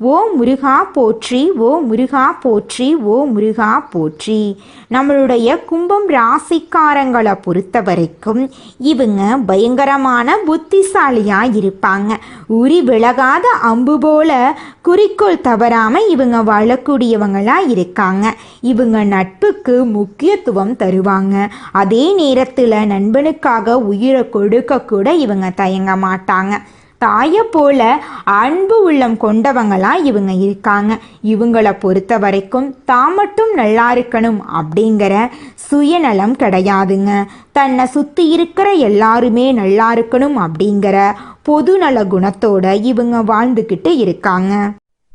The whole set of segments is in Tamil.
ஓ முருகா போற்றி ஓ முருகா போற்றி ஓ முருகா போற்றி. நம்மளுடைய கும்பம் ராசிக்காரங்களை பொறுத்த வரைக்கும் இவங்க பயங்கரமான புத்திசாலியாக இருப்பாங்க உரி விலகாத அம்பு போல குறிக்கோள் தவறாமல் இவங்க வாழக்கூடியவங்களாக இருக்காங்க. இவங்க நட்புக்கு முக்கியத்துவம் தருவாங்க. அதே நேரத்தில் நண்பனுக்காக உயிரை கொடுக்க கூட இவங்க தயங்க மாட்டாங்க. தாயை போல அன்பு உள்ளம் கொண்டவங்களாம் இவங்க இருக்காங்க. இவங்களை பொறுத்த வரைக்கும் தான் மட்டும் நல்லா இருக்கணும் அப்படிங்கிற சுயநலம் கிடையாதுங்க. தன்னை சுற்றி இருக்கிற எல்லாருமே நல்லா இருக்கணும் அப்படிங்கிற பொதுநல குணத்தோட இவங்க வாழ்ந்துக்கிட்டு இருக்காங்க.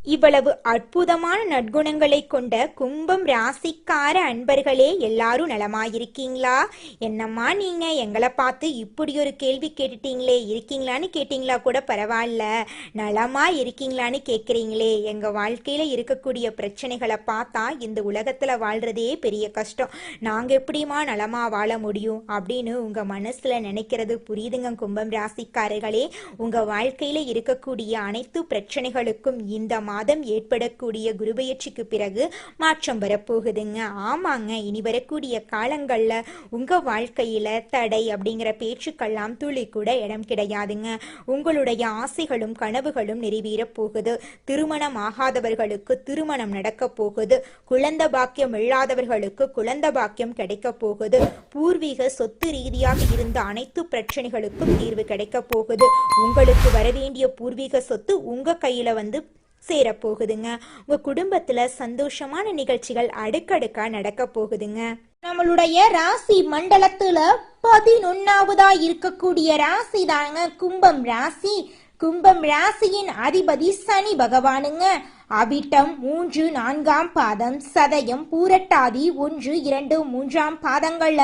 இவ்வளவு அற்புதமான நற்குணங்களை கொண்ட கும்பம் ராசிக்கார அன்பர்களே எல்லாரும் நலமாயிருக்கீங்களா? என்னம்மா நீங்க? எங்களை பார்த்து இப்படி ஒரு கேள்வி கேட்டுட்டீங்களே. இருக்கீங்களான்னு கேட்டீங்களா கூட பரவாயில்ல. நலமா இருக்கீங்களான்னு கேட்குறீங்களே எங்க வாழ்க்கையில இருக்கக்கூடிய பிரச்சனைகளை பார்த்தா இந்த உலகத்துல வாழ்றதே பெரிய கஷ்டம். நாங்க எப்படிமா நலமா வாழ முடியும் அப்படின்னு உங்க மனசுல நினைக்கிறது புரியுதுங்க கும்பம் ராசிக்காரர்களே. உங்க வாழ்க்கையில இருக்கக்கூடிய அனைத்து பிரச்சனைகளுக்கும் இந்த மாதம் ஏற்படக்கூடிய குருபெயர்ச்சிக்கு பிறகு மாற்றம் வரப்போகுதுங்க. ஆமாங்க இனி வரக்கூடிய காலங்களில் உங்கள் வாழ்க்கையில் தடை அப்படிங்கிற பேச்சுக்கெல்லாம் துளி கூட இடம் கிடையாதுங்க. உங்களுடைய ஆசைகளும் கனவுகளும் நிறைவேறப் போகுது. திருமணம் ஆகாதவர்களுக்கு திருமணம் நடக்கப் போகுது. குழந்த பாக்கியம் இல்லாதவர்களுக்கு குழந்த பாக்கியம் கிடைக்கப் போகுது. பூர்வீக சொத்து ரீதியாக இருந்த அனைத்து பிரச்சனைகளுக்கும் தீர்வு கிடைக்கப் போகுது. உங்களுக்கு வரவேண்டிய பூர்வீக சொத்து உங்கள் கையில் வந்து சேரப்போகுதுங்க. உங்க குடும்பத்துல சந்தோஷமான நிகழ்ச்சிகள் அடுக்கடுக்கா நடக்க போகுதுங்க. நம்மளுடைய ராசி மண்டலத்துல பதினொன்னாவதா இருக்கக்கூடிய ராசி தாங்க. கும்பம் ராசி. கும்பம் ராசியின் அதிபதி சனி பகவானுங்க. அவிட்டம் மூன்று நான்காம் பாதம் சதயம் பூரட்டாதி ஒன்று இரண்டு மூன்றாம் பாதங்கள்ல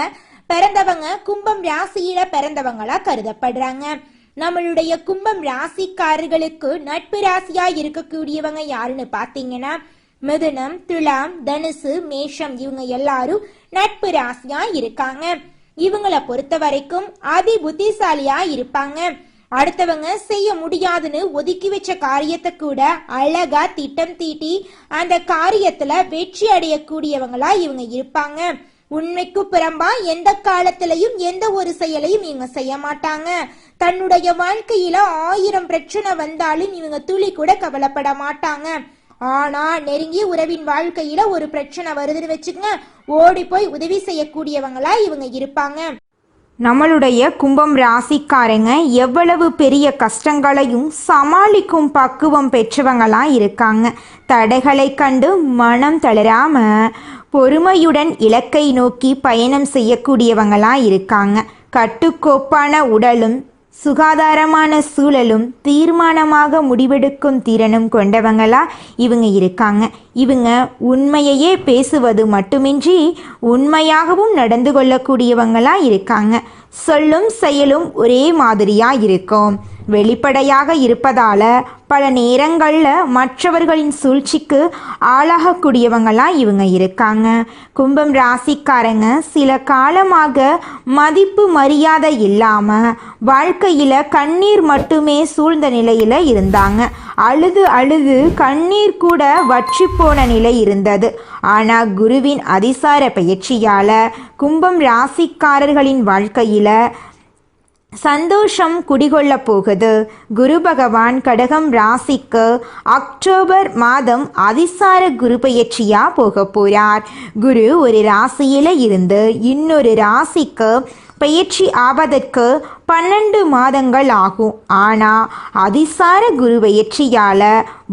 பிறந்தவங்க கும்பம் ராசியில பிறந்தவங்களா கருதப்படுறாங்க. நம்மளுடைய கும்பம் ராசிக்காரர்களுக்கு நட்பு ராசியா இருக்கக்கூடியவங்க யாருன்னு பாத்தீங்கன்னா மிதுனம் துலாம் தனுசு மேஷம் இவங்க எல்லாரும் நட்பு ராசியா இருக்காங்க. இவங்கள பொறுத்த வரைக்கும் அதி புத்திசாலியா இருப்பாங்க. அடுத்தவங்க செய்ய முடியாதுன்னு ஒதுக்கி வச்ச காரியத்தை கூட அழகா திட்டம் தீட்டி அந்த காரியத்துல வெற்றி அடையக்கூடியவங்களா இவங்க இருப்பாங்க. உண்மைக்கு புறம்பா எந்த காலத்திலையும் எந்த ஒரு செயலையும் இவங்க செய்ய மாட்டாங்க. தன்னுடைய வாழ்க்கையில ஆயிரம் பிரச்சனை வந்தாலும் இவங்க துளி கூட கவலைப்பட மாட்டாங்க. ஆனா நெருங்கிய உறவின் வாழ்க்கையில ஒரு பிரச்சனை வருதுன்னு வச்சுக்கங்க ஓடி போய் உதவி செய்யக்கூடியவங்களா இவங்க இருப்பாங்க. நம்மளுடைய கும்பம் ராசிக்காரங்க எவ்வளவு பெரிய கஷ்டங்களையும் சமாளிக்கும் பக்குவம் பெற்றவங்களா இருக்காங்க. தடைகளை கண்டு மனம் தளராம பொறுமையுடன் இலக்கை நோக்கி பயணம் செய்யக்கூடியவங்களா இருக்காங்க. கட்டுக்கோப்பான உடலும் சுகாதாரமான சூழலும் தீர்மானமாக முடிவெடுக்கும் திறனும் கொண்டவங்களா இவங்க இருக்காங்க. இவங்க உண்மையையே பேசுவது மட்டுமின்றி உண்மையாகவும் நடந்து கொள்ளக்கூடியவங்களா இருக்காங்க. சொல்லும் செயலும் ஒரே மாதிரியாக இருக்கும். வெளிப்படையாக இருப்பதால பல நேரங்களில் மற்றவர்களின் சூழ்ச்சிக்கு ஆளாகக்கூடியவங்களாம் இவங்க இருக்காங்க. கும்பம் ராசிக்காரங்க சில காலமாக மதிப்பு மரியாதை இல்லாமல் வாழ்க்கையில் கண்ணீர் மட்டுமே சூழ்ந்த நிலையில் இருந்தாங்க. அழுது அழுது கண்ணீர் கூட வற்றி போன நிலை இருந்தது. ஆனால் குருவின் அதிசார பயிற்சியால் கும்பம் ராசிக்காரர்களின் வாழ்க்கையில் சந்தோஷம் குடிகொள்ளப் போகுது. குரு பகவான் கடகம் ராசிக்கு அக்டோபர் மாதம் அதிசார குரு பயிற்சியாக போக போறார். குரு ஒரு ராசியில இருந்து இன்னொரு ராசிக்கு பயிற்சி ஆவதற்கு பன்னெண்டு மாதங்கள் ஆகும். ஆனால் அதிசார குரு பயிற்சியால்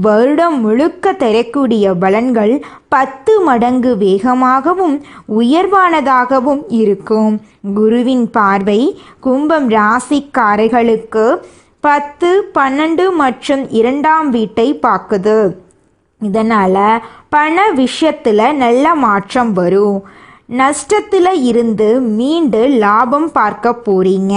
வருடம் முழுக்க தரக்கூடிய பலன்கள் பத்து மடங்கு வேகமாகவும் உயர்வானதாகவும் இருக்கும். குருவின் பார்வை கும்பம் ராசிக்காரர்களுக்கு பத்து பன்னெண்டு மற்றும் இரண்டாம் வீட்டை பார்க்குது. இதனால் பண விஷயத்தில் நல்ல மாற்றம் வரும். நஷ்டத்தில் இருந்து மீண்டு லாபம் பார்க்க போறீங்க.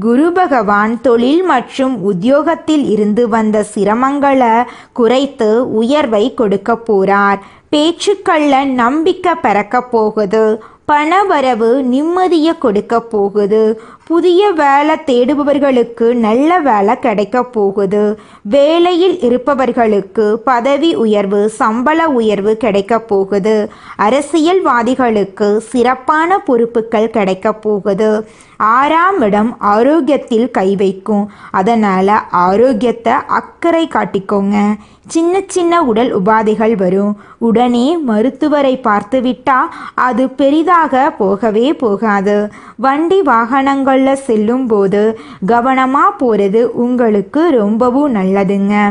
குரு பகவான் தொழில் மற்றும் உத்தியோகத்தில் இருந்து வந்த சிரமங்களை குறைத்து உயர்வை கொடுக்க போறார். பேச்சுக்கள்ல நம்பிக்கை பிறக்க போகுது. பணவரவு நிம்மதியை கொடுக்க போகுது. புதிய வேலை தேடுபவர்களுக்கு நல்ல வேலை கிடைக்க போகுது. வேலையில் இருப்பவர்களுக்கு பதவி உயர்வு சம்பள உயர்வு கிடைக்க போகுது. அரசியல்வாதிகளுக்கு சிறப்பான பொறுப்புகள் கிடைக்க போகுது. ஆறாம் இடம் ஆரோக்கியத்தில் கை வைக்கும். அதனால் ஆரோக்கியத்தை அக்கறை காட்டிக்கோங்க. சின்ன சின்ன உடல் உபாதைகள் வரும். உடனே மருத்துவரை பார்த்துவிட்டா அது பெரிதாக போகவே போகாது. வண்டி வாகனங்களில் செல்லும்போது கவனமாக போகிறது உங்களுக்கு ரொம்பவும் நல்லதுங்க.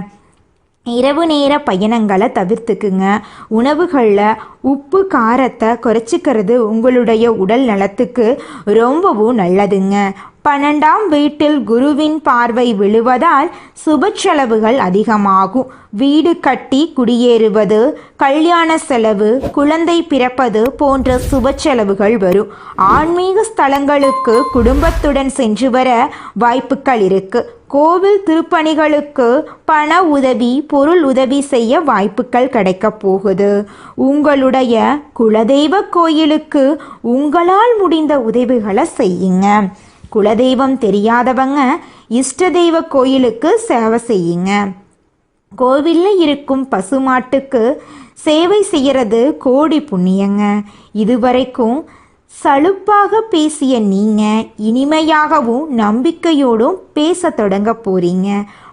இரவு நேர பயணங்களை தவிர்த்துக்குங்க. உணவுகளில் உப்பு காரத்தை குறைச்சிக்கிறது உங்களுடைய உடல் நலத்துக்கு ரொம்பவும் நல்லதுங்க. பன்னெண்டாம் வீட்டில் குருவின் பார்வை விழுவதால் சுப செலவுகள் அதிகமாகும். வீடு கட்டி குடியேறுவது கல்யாண செலவு குழந்தை பிறப்பது போன்ற சுப செலவுகள் வரும். ஆன்மீக ஸ்தலங்களுக்கு குடும்பத்துடன் சென்று வர வாய்ப்புகள் இருக்கு. கோவில் திருப்பணிகளுக்கு பண உதவி பொருள் உதவி செய்ய வாய்ப்புகள் கிடைக்க போகுது. உங்களுடைய குலதெய்வ கோயிலுக்கு உங்களால் முடிந்த உதவிகளை செய்யுங்க. குலதெய்வம் தெரியாதவங்க இஷ்ட தெய்வ கோயிலுக்கு சேவை செய்யுங்க. கோவிலில் இருக்கும் பசுமாட்டுக்கு சேவை செய்கிறது கோடி புண்ணியங்க. இதுவரைக்கும் சலுப்பாக பேசிய நீங்க இனிமையாகவும் நம்பிக்கையோடும் பேச தொடங்க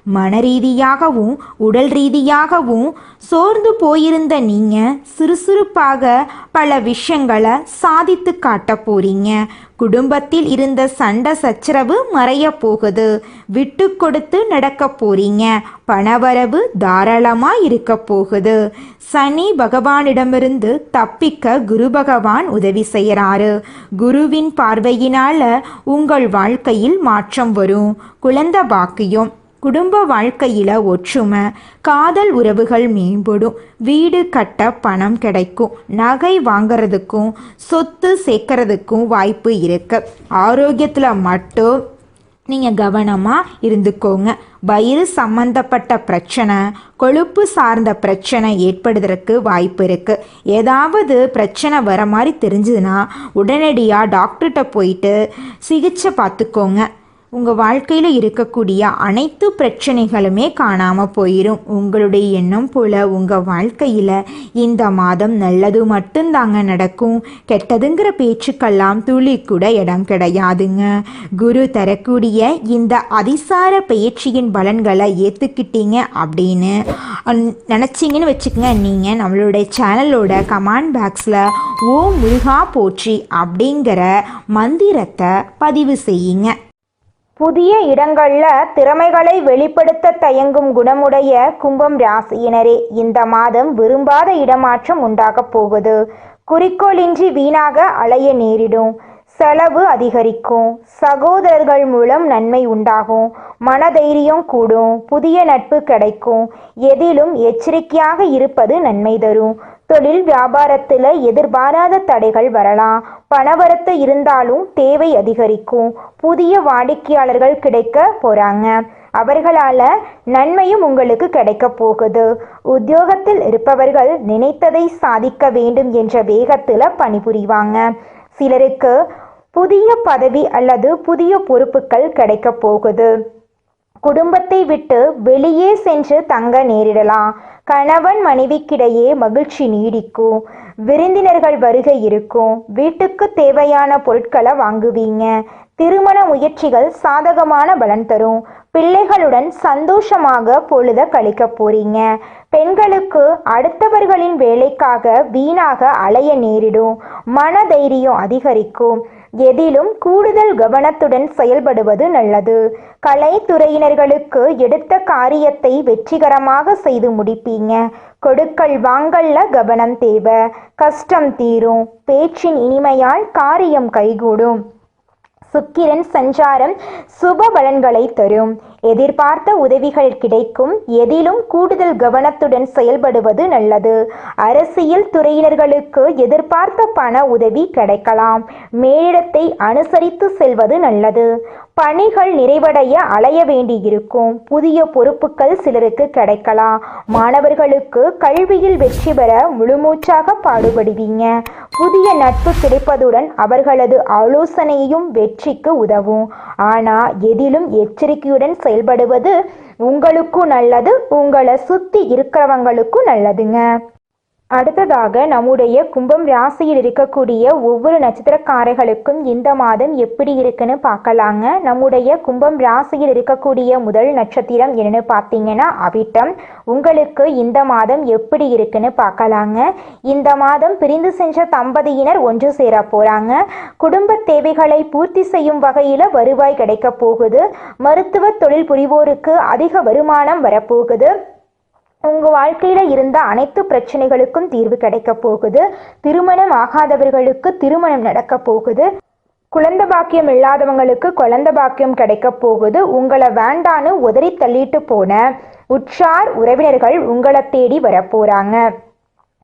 மன மனரீதியாகவும் உடல் ரீதியாகவும் சோர்ந்து போயிருந்த நீங்க சுறுசுறுப்பாக பல விஷயங்களை சாதித்து காட்ட போறீங்க. குடும்பத்தில் இருந்த சண்டை சச்சரவு மறைய போகுது. விட்டு கொடுத்து நடக்க போறீங்க. பணவரவு தாராளமா இருக்க போகுது. சனி பகவானிடமிருந்து தப்பிக்க குரு பகவான் உதவி செய்கிறாரு குருவின் பார்வையினால உங்கள் வாழ்க்கையில் மாற்றம் வரும். குழந்தை பாக்கியம் குடும்ப வாழ்க்கையில் ஒற்றுமை காதல் உறவுகள் மேம்படும் வீடு கட்ட பணம் கிடைக்கும் நகை வாங்கிறதுக்கும் சொத்து சேர்க்கறதுக்கும் வாய்ப்பு இருக்கு. ஆரோக்கியத்தில் மட்டும் நீங்கள் கவனமாக இருந்துக்கோங்க. வயிறு சம்பந்தப்பட்ட பிரச்சனை கொழுப்பு சார்ந்த பிரச்சனை ஏற்படுவதற்கு வாய்ப்பு இருக்குது ஏதாவது பிரச்சனை வர மாதிரி தெரிஞ்சதுன்னா உடனடியாக டாக்டர்கிட்ட போயிட்டு சிகிச்சை பார்த்துக்கோங்க. உங்கள் வாழ்க்கையில் இருக்கக்கூடிய அனைத்து பிரச்சனைகளுமே காணாமல் போயிடும் உங்களுடைய எண்ணம் போல் உங்கள் வாழ்க்கையில் இந்த மாதம் நல்லது மட்டும்தாங்க நடக்கும். கெட்டதுங்கிற பேச்சுக்கெல்லாம் துளி கூட இடம் கிடையாதுங்க. குரு தரக்கூடிய இந்த அதிசார பயிற்சியின் பலன்களை ஏற்றுக்கிட்டீங்க அப்படின்னு. நினச்சிங்கன்னு வச்சுக்கோங்க நீங்கள் நம்மளுடைய சேனலோட கமாண்ட் பாக்ஸில் ஓ முருகா போற்றி அப்படிங்கிற மந்திரத்தை பதிவு செய்யுங்க. புதிய இடங்கள்ல திறமைகளை வெளிப்படுத்த தயங்கும் குணமுடைய கும்பம் ராசியினரே இந்த மாதம் விரும்பாத இடமாற்றம் உண்டாகப் போகுது. குறிக்கோளின்றி வீணாக அலைய நேரிடும். செலவு அதிகரிக்கும். சகோதரர்கள் மூலம் நன்மை உண்டாகும். மனதைரியம் கூடும். புதிய நட்பு கிடைக்கும். எதிலும் எச்சரிக்கையாக இருப்பது நன்மை தரும். தொழில் வியாபாரத்தில் எதிர்பாராத தடைகள் வரலாம். பணவரத்து இருந்தாலும் தேவை அதிகரிக்கும். புதிய வாடிக்கையாளர்கள் கிடைக்க போகிறாங்க அவர்களால் நன்மையும் உங்களுக்கு கிடைக்க போகுது. உத்தியோகத்தில் இருப்பவர்கள் நினைத்ததை சாதிக்க வேண்டும் என்ற வேகத்தில் பணிபுரிவாங்க. சிலருக்கு புதிய பதவி அல்லது புதிய பொறுப்புகள் கிடைக்கப் போகுது. குடும்பத்தை விட்டு வெளியே சென்று தங்க நேரிடலாம். கணவன் மனைவிக்கிடையே மகிழ்ச்சி நீடிக்கும். விருந்தினர்கள் வருகை இருக்கும். வீட்டுக்கு தேவையான பொருட்களை வாங்குவீங்க. திருமண முயற்சிகள் சாதகமான பலன் தரும். பிள்ளைகளுடன் சந்தோஷமாக பொழுத கழிக்க போறீங்க. பெண்களுக்கு அடுத்தவர்களின் வேலைக்காக வீணாக அலைய நேரிடும். மன தைரியம் அதிகரிக்கும். எதிலும் கூடுதல் கவனத்துடன் செயல்படுவது நல்லது. கலைத்துறையினர்களுக்கு எடுத்த காரியத்தை வெற்றிகரமாக செய்து முடிப்பீங்க. கொடுக்கல் வாங்கல்ல கவனம் தேவை. கஷ்டம் தீரும். பேச்சின் இனிமையால் காரியம் கைகூடும். சுக்கிரன் சஞ்சாரம் சுப பலன்களை தரும். எதிர்பார்த்த உதவிகள் கிடைக்கும். எதிலும் கூடுதல் கவனத்துடன் செயல்படுவது நல்லது. அரசியல் துறையினர்களுக்கு எதிர்பார்த்த பண உதவி கிடைக்கலாம். மேலிடத்தை அனுசரித்து செல்வது நல்லது. பணிகள் நிறைவடைய அலைய வேண்டியிருக்கும். புதிய பொறுப்புகள் சிலருக்கு கிடைக்கலாம். மாணவர்களுக்கு கல்வியில் வெற்றி பெற முழுமூச்சாக பாடுபடுவீங்க. புதிய நட்பு கிடைப்பதுடன் அவர்களது ஆலோசனையும் வெற்றிக்கு உதவும். ஆனா எதிலும் எச்சரிக்கையுடன் செயல்படுவது உங்களுக்கும் நல்லது உங்களை சுத்தி இருக்கிறவங்களுக்கும் நல்லதுங்க. அடுத்ததாக நம்முடைய கும்பம் ராசியில் இருக்கக்கூடிய ஒவ்வொரு நட்சத்திரக்காரர்களுக்கும் இந்த மாதம் எப்படி இருக்குன்னு பார்க்கலாங்க. நம்முடைய கும்பம் ராசியில் இருக்கக்கூடிய முதல் நட்சத்திரம் என்னன்னு பார்த்தீங்கன்னா அவிட்டம். உங்களுக்கு இந்த மாதம் எப்படி இருக்குன்னு பார்க்கலாங்க. இந்த மாதம் பிரிந்து சென்ற தம்பதியினர் ஒன்று சேர போறாங்க. குடும்ப தேவைகளை பூர்த்தி செய்யும் வகையில் வருவாய் கிடைக்க போகுது. மருத்துவ தொழில் புரிவோருக்கு அதிக வருமானம் வரப்போகுது. உங்கள் வாழ்க்கையில் இருந்த அனைத்து பிரச்சனைகளுக்கும் தீர்வு கிடைக்க போகுது. திருமணம் ஆகாதவர்களுக்கு திருமணம் நடக்க போகுது. குழந்தை பாக்கியம் இல்லாதவங்களுக்கு குழந்த பாக்கியம் கிடைக்க போகுது. உங்களை வேண்டான்னு உதறி தள்ளிட்டு போன உற்றார் உறவினர்கள் உங்களை தேடி வரப்போறாங்க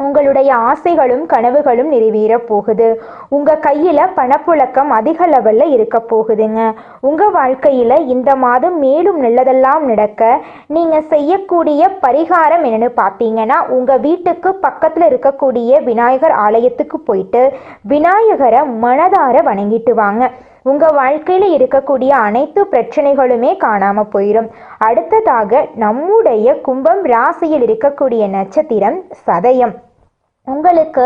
உங்களுடைய ஆசைகளும் கனவுகளும் நிறைவேற போகுது. உங்க கையில பணப்புழக்கம் அதிக லெவல்ல இருக்க போகுதுங்க. உங்க வாழ்க்கையில இந்த மாதம் மேலும் நல்லதெல்லாம் நடக்க நீங்க செய்யக்கூடிய பரிகாரம் என்னன்னு பார்த்தீங்கன்னா உங்க வீட்டுக்கு பக்கத்துல இருக்கக்கூடிய விநாயகர் ஆலயத்துக்கு போயிட்டு விநாயகரை மனதார வணங்கிட்டு வாங்க. உங்க வாழ்க்கையில இருக்கக்கூடிய அனைத்து பிரச்சனைகளுமே காணாம போயிடும் அடுத்ததாக நம்முடைய கும்பம் ராசியில் இருக்கக்கூடிய நட்சத்திரம் சதயம். உங்களுக்கு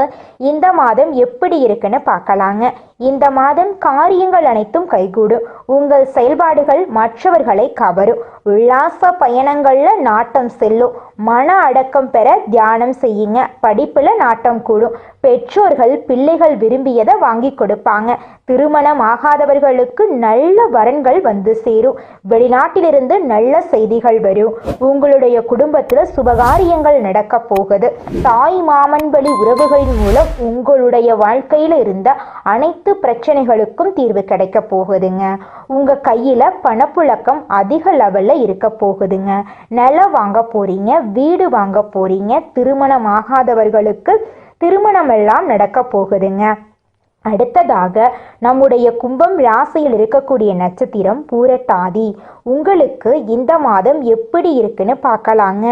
இந்த மாதம் எப்படி இருக்குன்னு பார்க்கலாங்க. இந்த மாதம் காரியங்கள் அனைத்தும் கைகூடும் உங்கள் செயல்பாடுகள் மற்றவர்களை கவரும் உல்லாச பயணங்கள்ல நாட்டம் செல்லும் மன அடக்கம் பெற தியானம் செய்யுங்க. படிப்புல நாட்டம் கூடும் பெற்றோர்கள் பிள்ளைகள் விரும்பியதை வாங்கி கொடுப்பாங்க. திருமணம் ஆகாதவர்களுக்கு நல்ல வரன்கள் வந்து சேரும் வெளிநாட்டிலிருந்து நல்ல செய்திகள் வரும் உங்களுடைய குடும்பத்துல சுபகாரியங்கள் நடக்க போகுது. தாய் மாமன் வழி உறவுகளின் மூலம் உங்களுடைய வாழ்க்கையில இருந்த அனைத்து பிரச்சனைகளுக்கும் தீர்வு கிடைக்க போகுதுங்க. உங்க கையில பணப்புழக்கம் அதிக லெவல்ல இருக்க போகுதுங்க. நிலம் வாங்க போறீங்க வீடு வாங்க போறீங்க திருமணம் ஆகாதவர்களுக்கு திருமணம் எல்லாம் நடக்க போகுதுங்க. அடுத்ததாக நம்முடைய கும்பம் ராசியில் இருக்கக்கூடிய நட்சத்திரம் பூரட்டாதி. உங்களுக்கு இந்த மாதம் எப்படி இருக்குன்னு பார்க்கலாங்க.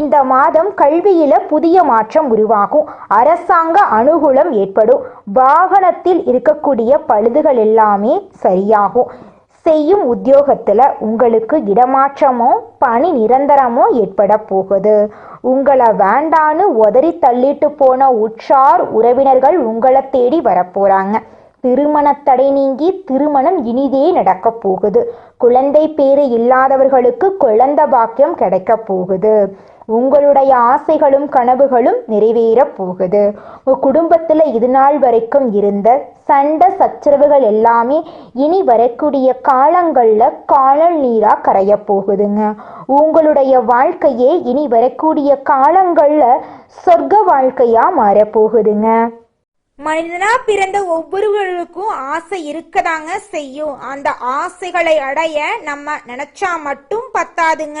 இந்த மாதம் கல்வியில புதிய மாற்றம் உருவாகும். அரசாங்க அனுகூலம் ஏற்படும். வாகனத்தில் இருக்கக்கூடிய பழுதுகள் எல்லாமே சரியாகும். செய்யும் உத்தியோகத்தில் உங்களுக்கு இடமாற்றமோ பணி நிரந்தரமோ ஏற்பட போகுது. உங்களை வேண்டான்னு உதறி தள்ளிட்டு போன உற்றார் உறவினர்கள் உங்களை தேடி வரப்போறாங்க திருமணத்தடை நீங்கி திருமணம் இனிதே நடக்க போகுது. குழந்தை பேரு இல்லாதவர்களுக்கு குழந்தை பாக்கியம் கிடைக்க போகுது. உங்களுடைய ஆசைகளும் கனவுகளும் நிறைவேறப் போகுது. உங்கள் குடும்பத்தில் இது நாள் வரைக்கும் இருந்த சண்டை சச்சரவுகள் எல்லாமே இனி வரக்கூடிய காலங்களில் காணல் நீராக கரைய போகுதுங்க. உங்களுடைய வாழ்க்கையே இனி வரக்கூடிய காலங்களில் சொர்க்க வாழ்க்கையாக மாறப்போகுதுங்க மனிதனா பிறந்த ஒவ்வொருவருக்கும் ஆசை இருக்கதாங்க செய்யும். அந்த ஆசைகளை அடைய நம்ம நினைச்சா மட்டும் பத்தாதுங்க.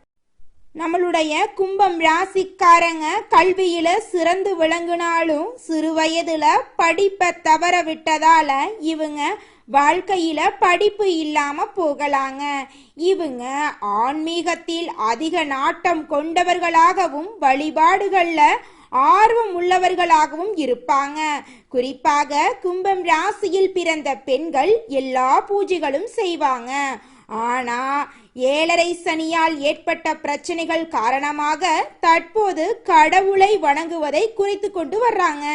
நம்மளுடைய கும்பம் ராசிக்காரங்க கல்வியில சிறந்து விளங்குனாலும் சிறு வயதுல படிப்பை தவற விட்டதால இவங்க வாழ்க்கையில படிப்பு இல்லாம போகலாங்க. இவங்க ஆன்மீகத்தில் அதிக நாட்டம் கொண்டவர்களாகவும் வழிபாடுகள்ல ஆர்வம் உள்ளவர்களாகவும் இருப்பாங்க. குறிப்பாக கும்பம் ராசியில் பிறந்த பெண்கள் எல்லா பூஜைகளும் செய்வாங்க. ஆனா ஏழரை சனியால் ஏற்பட்ட பிரச்சனைகள் காரணமாக தற்போது கடவுளை வணங்குவதை குறித்து கொண்டு வர்றாங்க.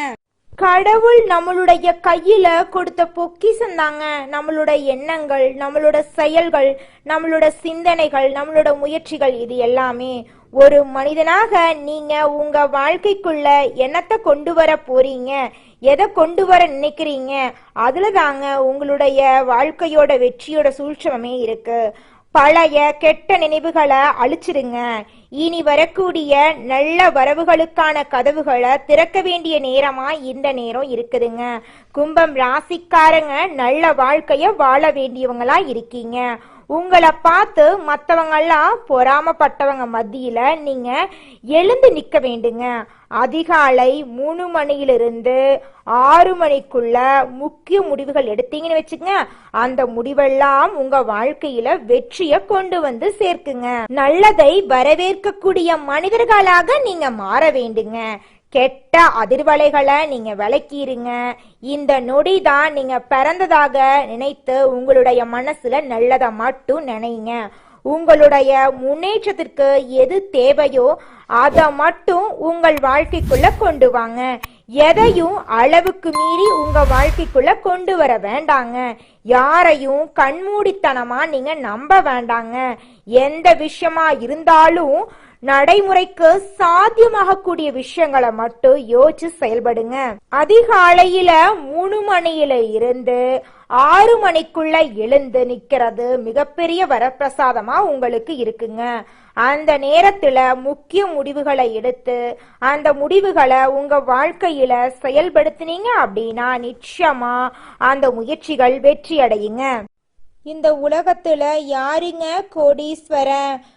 கடவுள் நம்மளுடைய கையில கொடுத்த பொக்கிசம் தாங்க நம்மளோட எண்ணங்கள் நம்மளோட செயல்கள் நம்மளோட சிந்தனைகள் நம்மளோட முயற்சிகள் இது எல்லாமே. ஒரு மனிதனாக நீங்க உங்க வாழ்க்கைக்குள்ள என்னத்தை கொண்டு வர போறீங்க? எதை கொண்டு வர நினைக்கிறீங்க? அதுல தாங்க உங்களுடைய வாழ்க்கையோட வெற்றியோட சூழ்ச்சமே இருக்கு. பழைய கெட்ட நினைவுகளை அழிச்சிடுங்க இனி வரக்கூடிய நல்ல வரவுகளுக்கான கதவுகளை திறக்க வேண்டிய நேரமா இந்த நேரம் இருக்குதுங்க. கும்பம் ராசிக்காரங்க நல்ல வாழ்க்கைய வாழ வேண்டியவங்களா இருக்கீங்க. உங்களை பார்த்து மற்றவங்கெல்லாம் பொறாமப்பட்டவங்க மத்தியில் நீங்கள் எழுந்து நிற்க வேண்டுங்க. அதிகாலை மூணு மணியிலிருந்து ஆறு மணிக்குள்ள முக்கிய முடிவுகள் எடுத்தீங்கன்னு வச்சுங்க அந்த முடிவெல்லாம் உங்க வாழ்க்கையில வெற்றியை கொண்டு வந்து சேர்க்குங்க. நல்லதை வரவேற்கக்கூடிய மனிதர்களாக நீங்க மாற வேண்டுங்க. கெட்ட அதிர்வலைகளை நீங்க விளக்கிருங்க. இந்த நொடி தான் நீங்க பிறந்ததாக நினைத்து உங்களுடைய மனசுல நல்லதை மட்டும் நினைங்க. உங்களுடைய முன்னேற்றத்திற்கு எது தேவையோ அதை மட்டும் உங்கள் வாழ்க்கைக்குள்ள கொண்டு வாங்க. எதையும் அளவுக்கு மீறி உங்க வாழ்க்கைக்குள்ள கொண்டு வர வேண்டாங்க. யாரையும் கண்மூடித்தனமா நீங்க நம்ப வேண்டாங்க. எந்த விஷயமா இருந்தாலும் நடைமுறைக்கு சாத்தியமாகக்கூடிய விஷயங்களை மட்டும் யோசிச்சு செயல்படுங்க. அதிகாலையில மூணு மணியில இருந்து ஆறு மணிக்குள்ள எழுந்து நிக்கிறது மிகப்பெரிய வரப்பிரசாதமா உங்களுக்கு இருக்குங்க. அந்த நேரத்துல முக்கிய முடிவுகளை எடுத்து அந்த முடிவுகளை உங்க வாழ்க்கையில செயல்படுத்தினீங்க அப்படின்னா நிச்சயமா அந்த முயற்சிகள் வெற்றி அடையுங்க இந்த உலகத்துல யாருங்க கோடீஸ்வரன்?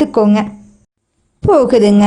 கத்துக்கோங்க போகுதுங்க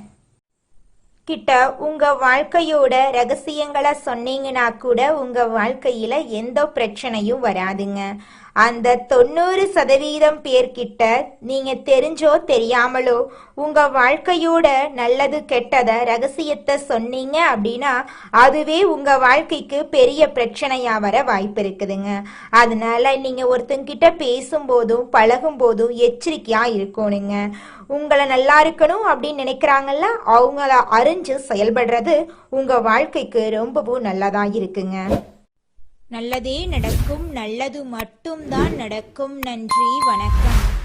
கிட்ட உங்க வாழ்க்கையோட ரகசியங்களை சொன்னீங்கன்னா கூட உங்க வாழ்க்கையில எந்த பிரச்சனையும் வராதுங்க. அந்த தொண்ணூறு சதவீதம் பேர்கிட்ட நீங்க தெரிஞ்சோ தெரியாமலோ உங்க வாழ்க்கையோட நல்லது கெட்டத ரகசியத்தை சொன்னீங்க அப்படின்னா அதுவே உங்க வாழ்க்கைக்கு பெரிய பிரச்சனையா வர வாய்ப்பு இருக்குதுங்க. அதனால நீங்க ஒருத்தங்கிட்ட பேசும்போதும் பழகும் போதும் எச்சரிக்கையா இருக்கணுங்க. உங்களை நல்லா இருக்கணும் அப்படின்னு நினைக்கிறாங்கல்ல அவங்கள அறிஞ்சு செயல்படுறது உங்க வாழ்க்கைக்கு ரொம்பவும் நல்லதா இருக்குங்க. நல்லதே நடக்கும் நல்லது மட்டும்தான் நடக்கும். நன்றி வணக்கம்.